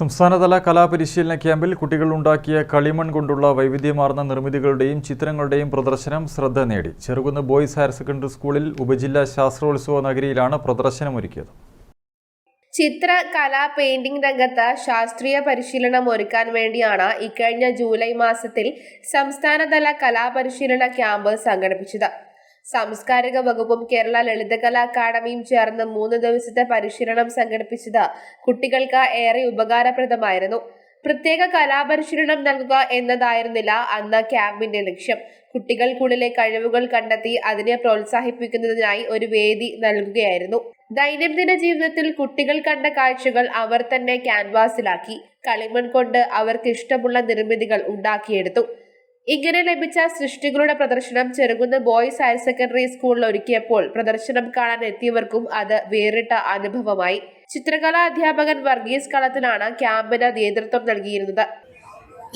സംസ്ഥാനതല കലാപരിശീലന ക്യാമ്പിൽ കുട്ടികൾ ഉണ്ടാക്കിയ കളിമൺ കൊണ്ടുള്ള വൈവിധ്യമാർന്ന നിർമ്മിതികളുടെയും ചിത്രങ്ങളുടെയും പ്രദർശനം ശ്രദ്ധ നേടി. ചെറുകുന്ന് ബോയ്സ് ഹയർ സെക്കൻഡറി സ്കൂളിൽ ഉപജില്ലാ ശാസ്ത്രോത്സവ നഗരിയിലാണ് പ്രദർശനമൊരുക്കിയത്. ചിത്ര കലാ പെയിന്റിംഗ് രംഗത്ത് ശാസ്ത്രീയ പരിശീലനം ഒരുക്കാൻ വേണ്ടിയാണ് ഇക്കഴിഞ്ഞ ജൂലൈ മാസത്തിൽ സംസ്ഥാനതല കലാപരിശീലന ക്യാമ്പ് സംഘടിപ്പിച്ചത്. സാംസ്കാരിക വകുപ്പും കേരള ലളിതകലാ അക്കാദമിയും ചേർന്ന് മൂന്ന് ദിവസത്തെ പരിശീലനം സംഘടിപ്പിച്ചത് കുട്ടികൾക്ക് ഏറെ ഉപകാരപ്രദമായിരുന്നു. പ്രത്യേക കലാപരിശീലനം നൽകുക എന്നതായിരുന്നില്ല അന്ന് ക്യാമ്പിന്റെ ലക്ഷ്യം. കുട്ടികൾക്കുള്ളിലെ കഴിവുകൾ കണ്ടെത്തി അതിനെ പ്രോത്സാഹിപ്പിക്കുന്നതിനായി ഒരു വേദി നൽകുകയായിരുന്നു. ദൈനംദിന ജീവിതത്തിൽ കുട്ടികൾ കണ്ട കാഴ്ചകൾ അവർ തന്നെ ക്യാൻവാസിലാക്കി. കളിമൺ കൊണ്ട് അവർക്ക് ഇഷ്ടമുള്ള നിർമ്മിതികൾ ഉണ്ടാക്കിയെടുത്തു. ഇങ്ങനെ ലഭിച്ച സൃഷ്ടികളുടെ പ്രദർശനം ചെറുകുന്ന് ബോയ്സ് ഹയർ സെക്കൻഡറി സ്കൂളിൽ ഒരുക്കിയപ്പോൾ പ്രദർശനം കാണാൻ എത്തിയവർക്കും അത് വേറിട്ട അനുഭവമായി. ചിത്രകലാ അധ്യാപകൻ വർഗീസ് കളത്തിലാണ് ക്യാമ്പിന് നേതൃത്വം നൽകിയിരുന്നത്.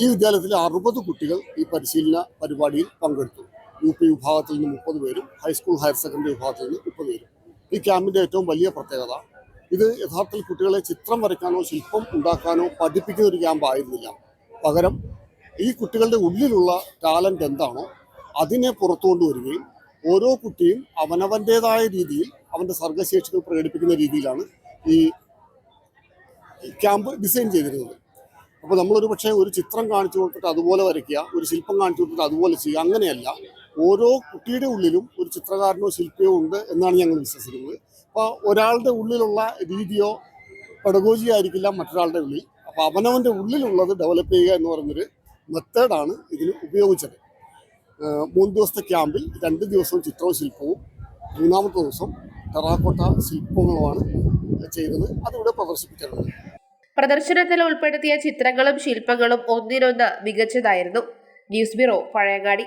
ഈ വിദ്യാലയത്തിലെ അറുപത് കുട്ടികൾ ഈ പരിശീലന പരിപാടിയിൽ പങ്കെടുത്തു. യു പി വിഭാഗത്തിൽ നിന്ന് മുപ്പത് പേരും ഹൈസ്കൂൾ ഹയർ സെക്കൻഡറി വിഭാഗത്തിൽ നിന്ന് മുപ്പത് പേരും. ഈ ക്യാമ്പിന്റെ ഏറ്റവും വലിയ പ്രത്യേകത ഇത് യഥാർത്ഥത്തിൽ കുട്ടികളെ ചിത്രം വരയ്ക്കാനോ ശില്പം ഉണ്ടാക്കാനോ പഠിപ്പിക്കുന്ന ഒരു ക്യാമ്പ് ആയിരുന്നില്ല പകരം ഈ കുട്ടികളുടെ ഉള്ളിലുള്ള ടാലന്റ് എന്താണോ? അതിനെ പുറത്തു കൊണ്ടുവരികയും ഓരോ കുട്ടിയും അവനവന്റെതായ രീതിയിൽ അവന്റെ സർഗശേഷികൾ പ്രകടിപ്പിക്കുന്ന രീതിയിലാണ് ഈ ക്യാമ്പ് ഡിസൈൻ ചെയ്തിരുന്നത്. അപ്പോൾ നമ്മളൊരു പക്ഷേ ഒരു ചിത്രം കാണിച്ചു കൊടുത്തിട്ട് അതുപോലെ വരയ്ക്കുക ഒരു ശില്പം കാണിച്ചു കൊടുത്തിട്ട് അതുപോലെ ചെയ്യുക അങ്ങനെയല്ല. ഓരോ കുട്ടിയുടെ ഉള്ളിലും ഒരു ചിത്രകാരനോ ശില്പിയോ ഉണ്ട് എന്നാണ് ഞങ്ങൾ വിശ്വസിക്കുന്നത്. അപ്പോൾ ഒരാളുടെ ഉള്ളിലുള്ള രീതിയോ പെടഗോജി ആയിരിക്കില്ല മറ്റൊരാളുടെ ഉള്ളിൽ. അപ്പോൾ അവനവന്റെ ഉള്ളിലുള്ളത് ഡെവലപ്പ് ചെയ്യുക എന്ന് പറയുന്നൊരു മെത്തേഡാണ് ഇതിന് ഉപയോഗിച്ചത്. മൂന്ന് ദിവസത്തെ ക്യാമ്പിൽ രണ്ട് ദിവസം ചിത്രവും ശില്പവും മൂന്നാമത്തെ ദിവസം ടെറാക്കോട്ട ശില്പങ്ങളുമാണ് ചെയ്തത്. അതിവിടെ പ്രദർശിപ്പിച്ചിരുന്നത് പ്രദർശനത്തിൽ ഉൾപ്പെടുത്തിയ ചിത്രങ്ങളും ശില്പങ്ങളും ഒന്നിനൊന്ന് മികച്ചതായിരുന്നു. News bureau Pazhayangadi.